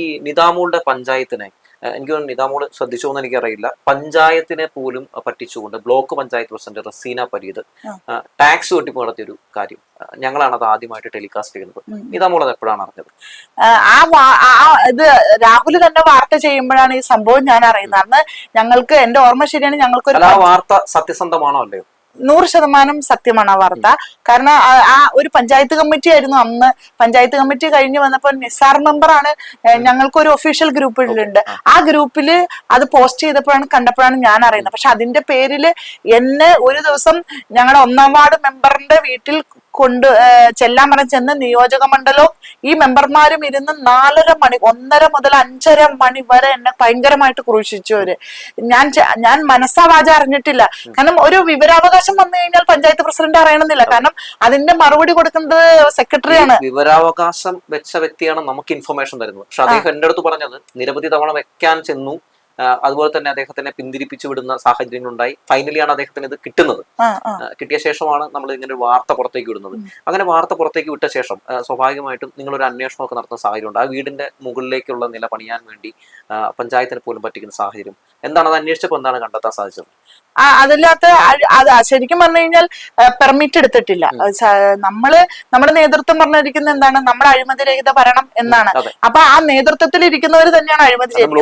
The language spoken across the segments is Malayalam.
ഈ നിതാമൂളുടെ പഞ്ചായത്തിനെ എനിക്ക് തോന്നുന്നു നിതാമൂൾ ശ്രദ്ധിച്ചു എന്ന് എനിക്കറിയില്ല. പഞ്ചായത്തിനെ പോലും പറ്റിച്ചുകൊണ്ട് block panchayat president Razeena Pareeth tax വെട്ടിപ്പ് നടത്തിയൊരു കാര്യം. ഞങ്ങളാണ് അത് ആദ്യമായിട്ട് ടെലികാസ്റ്റ് ചെയ്യുന്നത്. നിതാമോൾ അത് എപ്പോഴാണ് അറിഞ്ഞത്? ആ, ഇത് രാഹുൽ തന്നെ വാർത്ത ചെയ്യുമ്പോഴാണ് ഈ സംഭവം ഞാൻ അറിയുന്നത്. അന്ന് ഞങ്ങൾക്ക് എന്റെ ഓർമ്മ ശരിയാണ് ഞങ്ങൾക്ക് ആ വാർത്ത സത്യസന്ധമാണോ അല്ലയോ? നൂറ് ശതമാനം സത്യമാണ് ആ വാർത്ത. കാരണം ആ- ഒരു പഞ്ചായത്ത് കമ്മിറ്റി ആയിരുന്നു അന്ന്. പഞ്ചായത്ത് കമ്മിറ്റി കഴിഞ്ഞ് വന്നപ്പോൾ നിസാർ മെമ്പറാണ് ഞങ്ങൾക്ക് ഒരു ഒഫീഷ്യൽ ഗ്രൂപ്പിലുണ്ട്. ആ. ഗ്രൂപ്പിൽ അത് പോസ്റ്റ് ചെയ്തപ്പോഴാണ് കണ്ടപ്പോഴാണ് ഞാൻ അറിയുന്നത്. പക്ഷെ അതിന്റെ പേരിൽ എന്നെ ഒരു ദിവസം ഞങ്ങളുടെ ഒന്നാം വാർഡ് മെമ്പറിന്റെ വീട്ടിൽ കൊണ്ട് ചെല്ലാൻ പറഞ്ഞ് ചെന്ന് നിയോജക മണ്ഡലവും ഈ മെമ്പർമാരും ഇരുന്ന് നാലര മണി ഒന്നര മുതൽ അഞ്ചര മണി വരെ എന്നെ ഭയങ്കരമായിട്ട് ക്രൂശിച്ചു അവർ. ഞാൻ ഞാൻ മനസ്സാവാച അറിഞ്ഞിട്ടില്ല. കാരണം ഒരു വിവരാവകാശം വന്നു കഴിഞ്ഞാൽ പഞ്ചായത്ത് പ്രസിഡന്റ് അറിയണമെന്നില്ല. കാരണം അതിന്റെ മറുപടി കൊടുക്കുന്നത് സെക്രട്ടറിയാണ്. വിവരാവകാശം വെച്ച വ്യക്തിയാണ് നമുക്ക് ഇൻഫർമേഷൻ തരുന്നത്. പക്ഷെ അദ്ദേഹം എന്റെ അടുത്ത് പറഞ്ഞത് നിരവധി തവണ വെക്കാൻ ചെന്നു. അതുപോലെ തന്നെ അദ്ദേഹത്തിനെ പിന്തിരിപ്പിച്ചു വിടുന്ന സാഹചര്യങ്ങളുണ്ടായി. ഫൈനലിയാണ് അദ്ദേഹത്തിന് ഇത് കിട്ടുന്നത്. കിട്ടിയ ശേഷമാണ് നമ്മൾ ഇങ്ങനെ ഒരു വാർത്ത പുറത്തേക്ക് വിടുന്നത്. അങ്ങനെ വാർത്ത പുറത്തേക്ക് വിട്ട ശേഷം സ്വാഭാവികമായിട്ടും നിങ്ങളൊരു അന്വേഷണമൊക്കെ നടത്തുന്ന സാഹചര്യമുണ്ട് ആ വീടിന്റെ മുകളിലേക്കുള്ള നില പണിയാൻ വേണ്ടി പഞ്ചായത്തിന് പോലും പറ്റിക്കുന്ന സാഹചര്യം. എന്താണ് അത് അന്വേഷിച്ചപ്പോൾ എന്താണ് കണ്ടെത്താൻ സാധിച്ചത്? അഴി- അത് ശരിക്കും പറഞ്ഞു കഴിഞ്ഞാൽ പെർമിറ്റ് എടുത്തിട്ടില്ല. നമ്മൾ നമ്മുടെ നേതൃത്വം പറഞ്ഞിരിക്കുന്ന എന്താണ്? നമ്മുടെ അഴിമതി രഹിത ഭരണം എന്നാണ്. അപ്പൊ ആ നേതൃത്വത്തിൽ ഇരിക്കുന്നവർ തന്നെയാണ് അഴിമതി ചെയ്യുന്നത്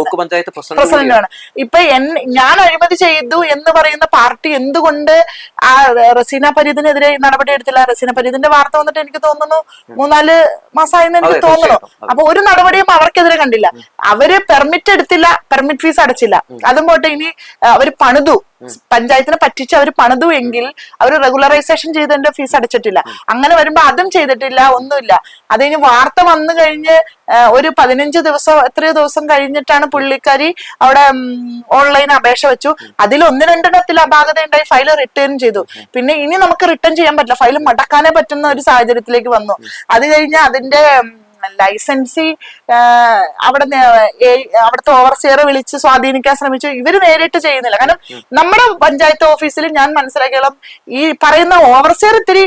പ്രസിഡന്റാണ്. ഇപ്പൊ ഞാൻ അഴിമതി ചെയ്തു എന്ന് പറയുന്ന പാർട്ടി എന്തുകൊണ്ട് ആ റസീന ഫരീദിനെതിരെ നടപടി എടുത്തില്ല? റസീന ഫരീദിന്റെ വാർത്ത വന്നിട്ട് എനിക്ക് തോന്നുന്നു മൂന്നാൽ മാസമായെന്ന് എനിക്ക് തോന്നുന്നു. അപ്പൊ ഒരു നടപടിയും അവർക്കെതിരെ കണ്ടില്ല. അവർ പെർമിറ്റ് എടുത്തില്ല പെർമിറ്റ് ഫീസ് അടച്ചില്ല. അതും പോട്ടെ ഇനി അവർ അവർ പണിതു. പഞ്ചായത്തിനെ പറ്റിച്ച് അവർ പണിതു എങ്കിൽ അവർ റെഗുലറൈസേഷൻ ചെയ്തതിന്റെ ഫീസ് അടച്ചിട്ടില്ല. അങ്ങനെ വരുമ്പോ അതും ചെയ്തിട്ടില്ല ഒന്നുമില്ല. അത് കഴിഞ്ഞ് വാർത്ത വന്നു കഴിഞ്ഞ് ഒരു പതിനഞ്ച് ദിവസം എത്രയോ ദിവസം കഴിഞ്ഞിട്ടാണ് പുള്ളിക്കാരി അവിടെ ഓൺലൈൻ അപേക്ഷ വെച്ചു. അതിൽ ഒന്ന് രണ്ടെണ്ണത്തിൽ അപാകത ഉണ്ടായി ഫയൽ റിട്ടേൺ ചെയ്തു. പിന്നെ ഇനി നമുക്ക് റിട്ടേൺ ചെയ്യാൻ പറ്റില്ല. ഫയൽ മടക്കാനേ പറ്റുന്ന ഒരു സാഹചര്യത്തിലേക്ക് വന്നു. അത് കഴിഞ്ഞ് അതിന്റെ ലൈസൻസി അവിടെ അവിടുത്തെ ഓവർസിയർ വിളിച്ച് സ്വാധീനിക്കാൻ ശ്രമിച്ചു. ഇവർ നേരിട്ട് ചെയ്യുന്നില്ല. കാരണം നമ്മുടെ പഞ്ചായത്ത് ഓഫീസിൽ ഞാൻ മനസ്സിലാക്കിയോളം ഈ പറയുന്ന ഓവർസിയർ ഇത്തിരി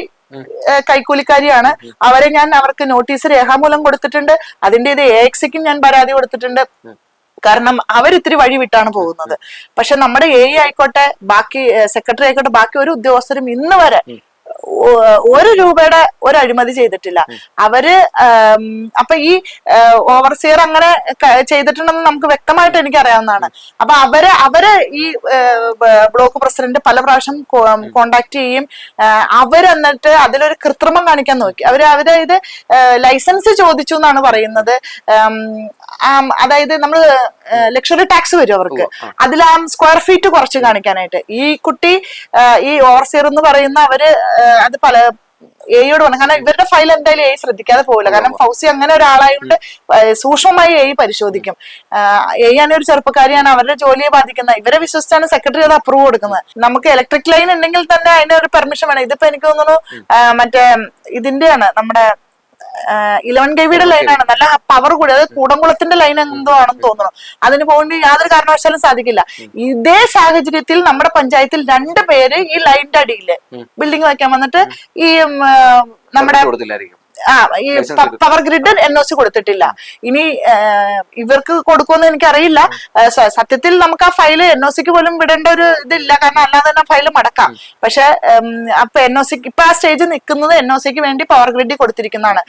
കൈക്കൂലിക്കാരിയാണ്. അവരെ ഞാൻ അവർക്ക് നോട്ടീസ് രേഖാമൂലം കൊടുത്തിട്ടുണ്ട്. അതിന്റെ ഇത് എ എക്സിക്കും ഞാൻ പരാതി കൊടുത്തിട്ടുണ്ട്. കാരണം അവരിത്തിരി വഴി വിട്ടാണ് പോകുന്നത്. പക്ഷെ നമ്മുടെ എ ആയിക്കോട്ടെ ബാക്കി സെക്രട്ടറി ആയിക്കോട്ടെ ബാക്കി ഒരു ഉദ്യോഗസ്ഥരും ഇന്ന് വരെ ഒരു രൂപയുടെ ഒരു അഴിമതി ചെയ്തിട്ടില്ല അവർ അപ്പൊ ഈ ഓവർസിയർ അങ്ങനെ ചെയ്തിട്ടുണ്ടെന്ന് നമുക്ക് വ്യക്തമായിട്ട് എനിക്ക് അറിയാവുന്നതാണ് അപ്പൊ അവർ അവർ ഈ ബ്ലോക്ക് പ്രസിഡന്റ് പല പ്രാവശ്യം കോണ്ടാക്ട് ചെയ്യും അവരെന്നിട്ട് അവർ എന്നിട്ട് അതിലൊരു കൃത്രിമം കാണിക്കാൻ നോക്കി. അവർ അവർ ഇത് ലൈസൻസ് ചോദിച്ചു എന്നാണ് പറയുന്നത്. അതായത് നമ്മൾ ലക്ഷറി ടാക്സ് വരും അവർക്ക്. അതിൽ ആ. സ്ക്വയർ ഫീറ്റ് കുറച്ച് കാണിക്കാനായിട്ട്. ഈ കുട്ടി ഈ ഓവർസിയർ എന്ന് പറയുന്ന അവർ അത് പല എയോട് പറഞ്ഞു കാരണം ഇവരുടെ ഫയൽ എന്തായാലും എ ശ്രദ്ധിക്കാതെ പോകില്ല കാരണം ഫൗസി അങ്ങനെ ഒരാളായതുകൊണ്ട് സൂക്ഷ്മമായി എ പരിശോധിക്കും. എ ആണ് ഒരു ചെറുപ്പക്കാരിയാണ് അവരുടെ ജോലിയെ ബാധിക്കുന്നത് ഇവരെ വിശ്വസിച്ചാണ് സെക്രട്ടറി അത് അപ്രൂവ് കൊടുക്കുന്നത്. നമുക്ക് ഇലക്ട്രിക് ലൈൻ ഉണ്ടെങ്കിൽ തന്നെ അതിന് ഒരു പെർമിഷൻ വേണം. ഇതിപ്പോ എനിക്ക് തോന്നുന്നു മറ്റേ ഇതിന്റെയാണ് നമ്മുടെ ഇലവൻ കെവിയുടെ ലൈനാണ് നല്ല പവർ കൂടി. അതായത് കൂടംകുളത്തിന്റെ ലൈൻ എന്തോ ആണെന്ന് തോന്നുന്നു. അതിന് പോകേണ്ടി യാതൊരു കാരണവശാലും സാധിക്കില്ല. ഇതേ സാഹചര്യത്തിൽ നമ്മുടെ പഞ്ചായത്തിൽ രണ്ട് പേര് ഈ ലൈനിന്റെ അടിയിൽ ബിൽഡിംഗ് വയ്ക്കാൻ വന്നിട്ട് ഈ നമ്മുടെ ആ ഈ power grid N O C കൊടുത്തിട്ടില്ല. ഇനി ഇവർക്ക് കൊടുക്കുമെന്ന് എനിക്കറിയില്ല. സത്യത്തിൽ നമുക്ക് ആ ഫയൽ എൻ ഒ സിക്ക് പോലും വിടേണ്ട ഒരു ഇതില്ല. കാരണം അല്ലാതെ തന്നെ ഫയൽ മടക്കാം. പക്ഷെ അപ്പൊ എൻ ഒ സിക്ക് ഇപ്പൊ ആ സ്റ്റേജ് നിൽക്കുന്നത് എൻ ഒ സിക്ക് വേണ്ടി പവർ ഗ്രിഡ് കൊടുത്തിരിക്കുന്നതാണ്.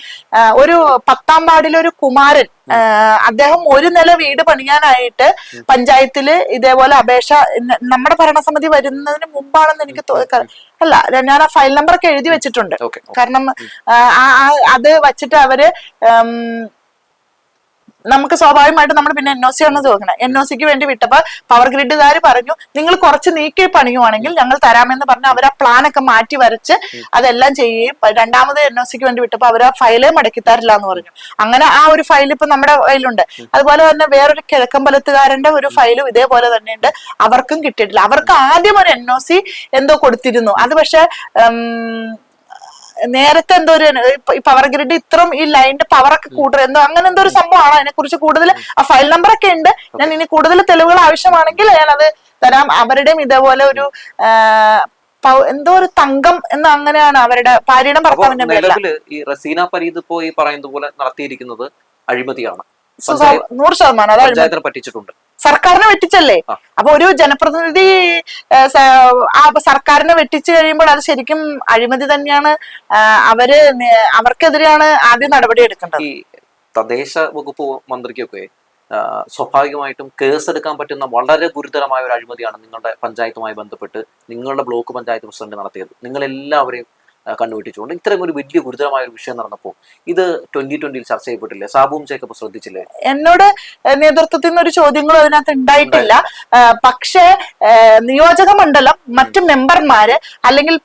ഒരു പത്താം വാർഡിലെ ഒരു കുമാരൻ അദ്ദേഹം ഒരു നില വീട് പണിയാനായിട്ട് പഞ്ചായത്തിൽ ഇതേപോലെ അപേക്ഷ നമ്മുടെ ഭരണസമിതി വരുന്നതിന് മുമ്പാണെന്ന് എനിക്ക് അല്ല ഞാൻ ആ ഫയൽ നമ്പർ ഒക്കെ എഴുതി വെച്ചിട്ടുണ്ട്. കാരണം അത് വച്ചിട്ട് അവർ നമുക്ക് സ്വാഭാവികമായിട്ട് നമ്മൾ പിന്നെ എൻ ഒ സി ആണ് തോന്നുന്നത് എൻ ഒ സിക്ക് വേണ്ടി വിട്ടപ്പോ പവർ ഗ്രിഡുകാർ പറഞ്ഞു നിങ്ങൾ കുറച്ച് നീക്കി പണിയുവാണെങ്കിൽ ഞങ്ങൾ തരാമെന്ന് പറഞ്ഞ് അവർ ആ പ്ലാനൊക്കെ മാറ്റി വരച്ച് അതെല്ലാം ചെയ്യുകയും രണ്ടാമത് എൻ ഒ സിക്ക് വേണ്ടി വിട്ടപ്പോ അവർ ആ ഫയൽ മടക്കി തരില്ല എന്ന് പറഞ്ഞു. അങ്ങനെ ആ ഒരു ഫയൽ ഇപ്പൊ നമ്മുടെ കയ്യിലുണ്ട്. അതുപോലെ തന്നെ വേറൊരു കിഴക്കമ്പലത്തുകാരന്റെ ഒരു ഫയലും ഇതേപോലെ തന്നെയുണ്ട്. അവർക്കും കിട്ടിയിട്ടില്ല. അവർക്ക് ആദ്യം ഒരു എൻ ഒ സി എന്തോ കൊടുത്തിരുന്നു. അത് പക്ഷെ നേരത്തെ എന്തോ ഒരു പവർ ഗ്രിഡ് ഇത്രയും ഈ ലൈനിന്റെ പവർ ഒക്കെ കൂടുതൽ എന്തോ അങ്ങനെ എന്തോ ഒരു സംഭവമാണ് അതിനെ കുറിച്ച് കൂടുതൽ ആ ഫയൽ നമ്പർ ഒക്കെ ഉണ്ട്. ഞാൻ ഇനി കൂടുതൽ തെളിവുകൾ ആവശ്യമാണെങ്കിൽ ഞാൻ അത് തരാം. അവരുടെയും ഇതേപോലെ ഒരു എന്തോ ഒരു തങ്കം എന്ന് അങ്ങനെയാണ് അവരുടെ ഭാര്യയുടെ ഭർത്താവിന്റെ നിലവിൽ ഈ റസീന പരീത് ഇപ്പോ പറയുന്നത് പോലെ നടത്തിയിരിക്കുന്നത് അഴിമതിയാണ്. നൂറ് ശതമാനം അതായത് പറ്റിച്ചിട്ടുണ്ട്. സർക്കാരിനെ വെട്ടിച്ചല്ലേ. അപ്പൊ ഒരു ജനപ്രതിനിധി സർക്കാരിനെ വെട്ടിച്ചു കഴിയുമ്പോൾ അത് ശരിക്കും അഴിമതി തന്നെയാണ്. അവർ അവർക്കെതിരെയാണ് ആദ്യം നടപടി എടുക്കേണ്ടത്. ഈ തദ്ദേശ വകുപ്പ് മന്ത്രിക്കൊക്കെ സ്വാഭാവികമായിട്ടും കേസ് എടുക്കാൻ പറ്റുന്ന വളരെ ഗുരുതരമായ ഒരു അഴിമതിയാണ് നിങ്ങളുടെ പഞ്ചായത്തുമായി ബന്ധപ്പെട്ട് നിങ്ങളുടെ ബ്ലോക്ക് പഞ്ചായത്ത് പ്രസിഡന്റ് നടത്തിയത്. നിങ്ങൾ എല്ലാവരെയും കണ്ണുവെട്ടിച്ചുകൊണ്ട് ഇത്രയും ഒരു വലിയ ഗുരുതരമായ ഒരു വിഷയം നടന്നപ്പോൾ ഇത് ട്വന്റി ട്വന്റിയിൽ ചർച്ച ചെയ്യപ്പെട്ടില്ലേ? സാബുവും ചേക്കപ്പ് ശ്രദ്ധിച്ചില്ലേ? എന്നോട് നേതൃത്വത്തിൽ നിന്ന് ഒരു ചോദ്യങ്ങളും അതിനകത്ത് ഉണ്ടായിട്ടില്ല. പക്ഷേ നിയോജക മണ്ഡലം മറ്റു മെമ്പർമാര് അല്ലെങ്കിൽ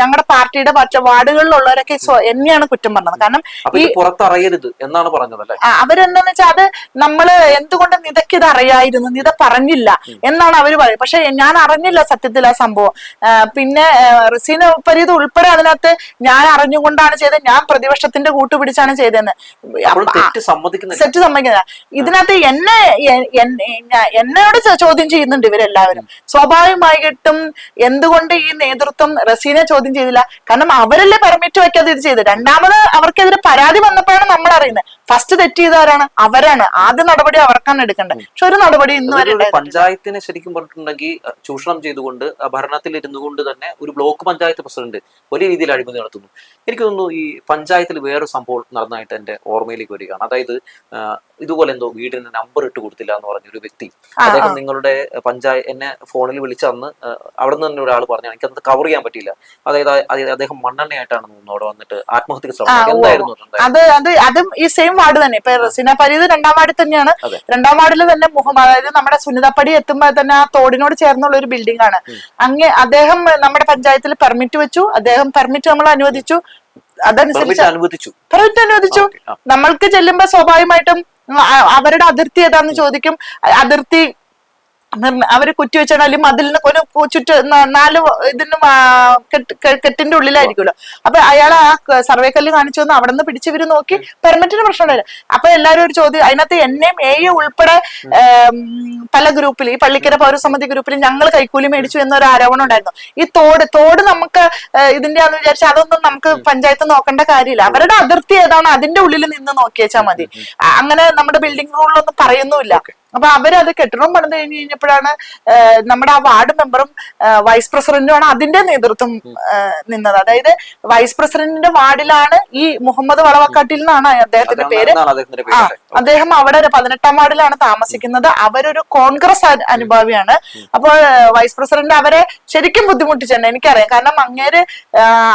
ഞങ്ങളുടെ പാർട്ടിയുടെ മറ്റു വാർഡുകളിലുള്ളവരൊക്കെ എന്നെയാണ് കുറ്റം പറഞ്ഞത്. കാരണം ഈ പുറത്തറിയരുത് എന്നാണ് പറഞ്ഞത് അവരെന്താന്ന് വെച്ചാൽ അത് നമ്മൾ എന്തുകൊണ്ട് നിതയ്ക്ക് ഇത് അറിയായിരുന്നു? നിത പറഞ്ഞില്ല എന്നാണ് അവർ പറയുന്നത് പക്ഷെ ഞാൻ അറിഞ്ഞില്ല സത്യത്തിൽ ആ സംഭവം. പിന്നെ റസീന പരീത് ഉൾപ്പെടെ അതിനകത്ത് ഞാൻ അറിഞ്ഞുകൊണ്ടാണ് ചെയ്തത് ഞാൻ പ്രതിപക്ഷത്തിന്റെ കൂട്ടുപിടിച്ചാണ് ചെയ്തതെന്ന്. തെറ്റ് സമ്മതിക്കുന്നില്ല. ഇതിനകത്ത് എന്നെ എന്നോട് ചോദ്യം ചെയ്യുന്നുണ്ട് ഇവരെല്ലാവരും. സ്വാഭാവികമായിട്ടും എന്തുകൊണ്ട് ഈ നേതൃത്വം റസീനെ ചോദ്യം ചെയ്തില്ല? കാരണം അവരല്ലേ പെർമിറ്റ് വെക്കാതെ ഇത് ചെയ്ത് രണ്ടാമത് അവർക്കെതിരെ പരാതി വന്നപ്പോഴാണ് നമ്മൾ അറിയുന്നത്. ഫസ്റ്റ് തെറ്റ് ചെയ്തവരാണ് അവരാണ്. ആദ്യ നടപടി അവർക്കാണ് എടുക്കേണ്ടത്. പക്ഷെ ഒരു നടപടി ഇന്ന് വരെ പഞ്ചായത്തിനെ ശരിക്കും പറഞ്ഞിട്ടുണ്ടെങ്കിൽ ചൂഷണം ചെയ്തുകൊണ്ട് ഭരണത്തിൽ ഇരുന്നുകൊണ്ട് തന്നെ ഒരു ബ്ലോക്ക് പഞ്ചായത്ത് പ്രസിഡന്റ് വലിയ രീതിയിൽ അഴിമതി നടത്തുന്നു എനിക്ക് തോന്നുന്നു ഈ പഞ്ചായത്തിൽ വേറെ സംഭവം നടന്നതായിട്ട് എന്റെ ഓർമ്മയിലേക്ക് വരികയാണ്. അതായത് ഇതുപോലെ എന്തോ വീടിന് നമ്പർ ഇട്ട് കൊടുത്തില്ല എന്ന് പറഞ്ഞ ഒരു വ്യക്തി അദ്ദേഹം നിങ്ങളുടെ പഞ്ചായത്ത് എന്നെ ഫോണിൽ വിളിച്ചന്ന് അവിടെ നിന്ന് തന്നെ ഒരാൾ പറഞ്ഞു എനിക്ക് അത് കവർ ചെയ്യാൻ പറ്റിയില്ല. അതായത് അദ്ദേഹം മണ്ണെണ്ണയായിട്ടാണ് തോന്നുന്നു അവിടെ വന്നിട്ട് ആത്മഹത്യക്ക് ശ്രമം. എന്തായിരുന്നു അത് അത് അതും ഈ സെയിം വാർഡ് തന്നെ. ഇപ്പൊ റസീന പരീത് രണ്ടാം വാർഡിൽ തന്നെയാണ്. രണ്ടാം വാർഡിൽ തന്നെ മുഖം അതായത് നമ്മുടെ സുനിതപ്പടി എത്തുമ്പോൾ തന്നെ ആ തോടിനോട് ചേർന്നുള്ള ഒരു ബിൽഡിംഗ് ആണ്. അങ്ങ് അദ്ദേഹം നമ്മുടെ പഞ്ചായത്തിൽ പെർമിറ്റ് വെച്ചു. അദ്ദേഹം പെർമിറ്റ് നമ്മൾ അനുവദിച്ചു. അതനുസരിച്ച് അനുവദിച്ചു. പെർമിറ്റ് അനുവദിച്ചു. നമ്മൾക്ക് ചെല്ലുമ്പോ സ്വാഭാവികമായിട്ടും അവരുടെ അതിർത്തി ഏതാന്ന് ചോദിക്കും. അതിർത്തി അവർ കുറ്റിവെച്ചാണ് അല്ലെങ്കിൽ മതിലിന് ഒരു കു- നാല് ഇതിന് കെട്ടിന്റെ ഉള്ളിലായിരിക്കുമല്ലോ. അപ്പൊ അയാൾ ആ സർവേക്കല്ല് സർവേ കല്ല് കാണിച്ചു വന്ന് അവിടെ നിന്ന് പിടിച്ചിവര് നോക്കി പെർമിറ്റിന് പ്രശ്നമില്ല അപ്പൊ എല്ലാരും ഒരു ചോദ്യം അതിനകത്ത് എന്നെയും എയും ഉൾപ്പെടെ പല ഗ്രൂപ്പിൽ ഈ പള്ളിക്കര പൗരസമിതി ഗ്രൂപ്പിൽ ഞങ്ങൾ കൈക്കൂലി മേടിച്ചു എന്നൊരു ആരോപണം ഉണ്ടായിരുന്നു. ഈ തോട് തോട് നമുക്ക് ഇതിന്റെ ആണെന്ന് വിചാരിച്ച അതൊന്നും നമുക്ക് പഞ്ചായത്ത് നോക്കേണ്ട കാര്യമില്ല. അവരുടെ അതിർത്തി ഏതാണോ? അതിന്റെ ഉള്ളിൽ നിന്ന് നോക്കിയേച്ചാൽ മതി. അങ്ങനെ നമ്മുടെ ബിൽഡിംഗ് റൂളിലൊന്നും പറയുന്നുമില്ല. അപ്പൊ അവരത് കെട്ടിടം പണിത് കഴിഞ്ഞ് കഴിഞ്ഞപ്പോഴാണ് നമ്മുടെ ആ വാർഡ് മെമ്പറും വൈസ് പ്രസിഡന്റുമാണ് അതിന്റെ നേതൃത്വം നിന്നത്. അതായത് വൈസ് പ്രസിഡന്റിന്റെ വാർഡിലാണ് ഈ മുഹമ്മദ് വളവക്കാട്ടിൽ നിന്നാണ് അദ്ദേഹത്തിന്റെ പേര്. ആ? അദ്ദേഹം അവിടെ ഒരു പതിനെട്ടാം വാർഡിലാണ് താമസിക്കുന്നത്. അവരൊരു കോൺഗ്രസ് അനുഭാവിയാണ്. അപ്പോൾ വൈസ് പ്രസിഡന്റ് അവരെ ശരിക്കും ബുദ്ധിമുട്ടിച്ചിട്ടുണ്ട് എനിക്കറിയാം. കാരണം അങ്ങേര്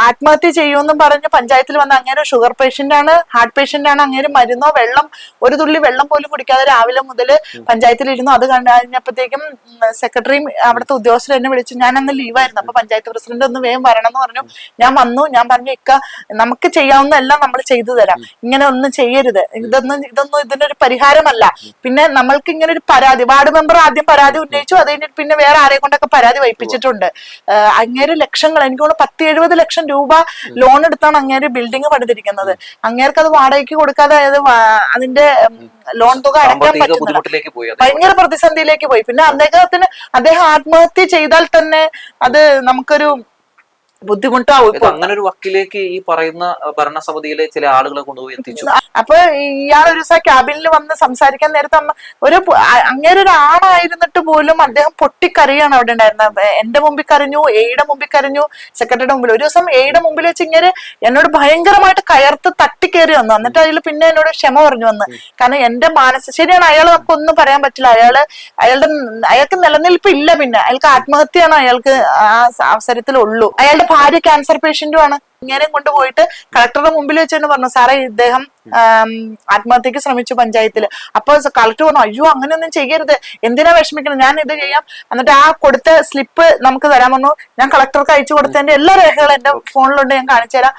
ആത്മഹത്യ ചെയ്യുമെന്നും പറഞ്ഞ് പഞ്ചായത്തിൽ വന്ന അങ്ങേര് ഷുഗർ പേഷ്യന്റ് ആണ് ഹാർട്ട് പേഷ്യന്റ് ആണ് അങ്ങേര് മരുന്നോ വെള്ളം ഒരു തുള്ളി വെള്ളം പോലും കുടിക്കാതെ രാവിലെ മുതൽ പഞ്ചായത്തിൽ ഇരുന്നു അത് കണ്ടു കഴിഞ്ഞപ്പോഴത്തേക്കും സെക്രട്ടറിയും അവിടുത്തെ ഉദ്യോഗസ്ഥർ എന്നെ വിളിച്ചു. ഞാൻ അന്ന് ലീവായിരുന്നു. അപ്പൊ പഞ്ചായത്ത് പ്രസിഡന്റ് ഒന്ന് വേഗം വരണം എന്ന് പറഞ്ഞു. ഞാൻ വന്നു. ഞാൻ പറഞ്ഞു ഇക്ക നമുക്ക് ചെയ്യാവുന്ന എല്ലാം നമ്മൾ ചെയ്തു തരാം. ഇങ്ങനെ ഒന്നും ചെയ്യരുത്. ഇതൊന്നും ഇതൊന്നും ഇതിനൊരു പരിഹാരമല്ല. പിന്നെ നമ്മൾക്ക് ഇങ്ങനെ ഒരു പരാതി വാർഡ് മെമ്പർ ആദ്യം പരാതി ഉന്നയിച്ചു അത് കഴിഞ്ഞിട്ട് പിന്നെ വേറെ ആരെ കൊണ്ടൊക്കെ പരാതി വൈപ്പിച്ചിട്ടുണ്ട് അങ്ങേരെ ലക്ഷങ്ങൾ എനിക്ക് തോന്നുന്നു പത്ത് എഴുപത് ലക്ഷം രൂപ ലോൺ എടുത്താണ് അങ്ങേര് ബിൽഡിംഗ് പണിതിരിക്കുന്നത്. അങ്ങേർക്ക് അത് വാടകയ്ക്ക് കൊടുക്കാതെ അതായത് അതിന്റെ ലോൺ തുക അടയ്ക്കാൻ പറ്റുന്നില്ല. ഭയങ്കര പ്രതിസന്ധിയിലേക്ക് പോയി. പിന്നെ അദ്ദേഹത്തിന് അദ്ദേഹം ആത്മഹത്യ ചെയ്താൽ തന്നെ അത് നമുക്കൊരു ബുദ്ധിമുട്ടാവും ഇത് ഇപ്പൊ. അങ്ങനെ ഒരു വക്കിലേക്ക് ഈ പറയുന്ന ഭരണസമിതിയിലെ ചില ആളുകളെ കൊണ്ടുപോയി എത്തിച്ചു. അപ്പൊ ഇയാൾ ഒരു ദിവസം ക്യാബിനിൽ വന്ന് സംസാരിക്കാൻ നേരത്തെ ഒരു അങ്ങനെ ഒരു ആളായിരുന്നിട്ട് പോലും അദ്ദേഹം പൊട്ടിക്കറിയാണ് അവിടെ ഉണ്ടായിരുന്നത്. എന്റെ മുമ്പിൽ കരഞ്ഞു എയുടെ മുമ്പിൽ കരഞ്ഞു സെക്രട്ടറിയുടെ മുമ്പിൽ. ഒരു ദിവസം എയുടെ മുമ്പിൽ വെച്ച് ഇങ്ങനെ എന്നോട് ഭയങ്കരമായിട്ട് കയർത്ത് തട്ടിക്കേറി വന്നു. എന്നിട്ട് അതിൽ പിന്നെ എന്നോട് ക്ഷമ പറഞ്ഞു വന്ന്. കാരണം എന്റെ മാനസിക ശരിയാണ് അയാൾ നമുക്കൊന്നും പറയാൻ പറ്റില്ല. അയാൾ അയാളുടെ അയാൾക്ക് നിലനിൽപ്പ് ഇല്ല പിന്നെ. അയാൾക്ക് ആത്മഹത്യയാണ് അയാൾക്ക് ആ അവസരത്തിൽ അവസരത്തിലുള്ളൂ. അയാളുടെ ഭാര്യ ക്യാൻസർ പേഷ്യന്റും ആണ്. ഇങ്ങനെ കൊണ്ടുപോയിട്ട് കളക്ടറുടെ മുമ്പിൽ വെച്ചുകൊണ്ട് പറഞ്ഞു സാറേ ഇദ്ദേഹം ആത്മഹത്യക്ക് ശ്രമിച്ചു പഞ്ചായത്തിൽ അപ്പൊ കളക്ടർ പറഞ്ഞു അയ്യോ അങ്ങനെയൊന്നും ചെയ്യരുത്. എന്തിനാ വിഷമിക്കണം? ഞാൻ ഇത് ചെയ്യാം. എന്നിട്ട് ആ കൊടുത്ത സ്ലിപ്പ് നമുക്ക് തരാൻ പറഞ്ഞു. ഞാൻ കളക്ടർക്ക് അയച്ചു കൊടുത്തതിന്റെ എല്ലാ രേഖകളും എന്റെ ഫോണിലുണ്ട് ഞാൻ കാണിച്ചു തരാം.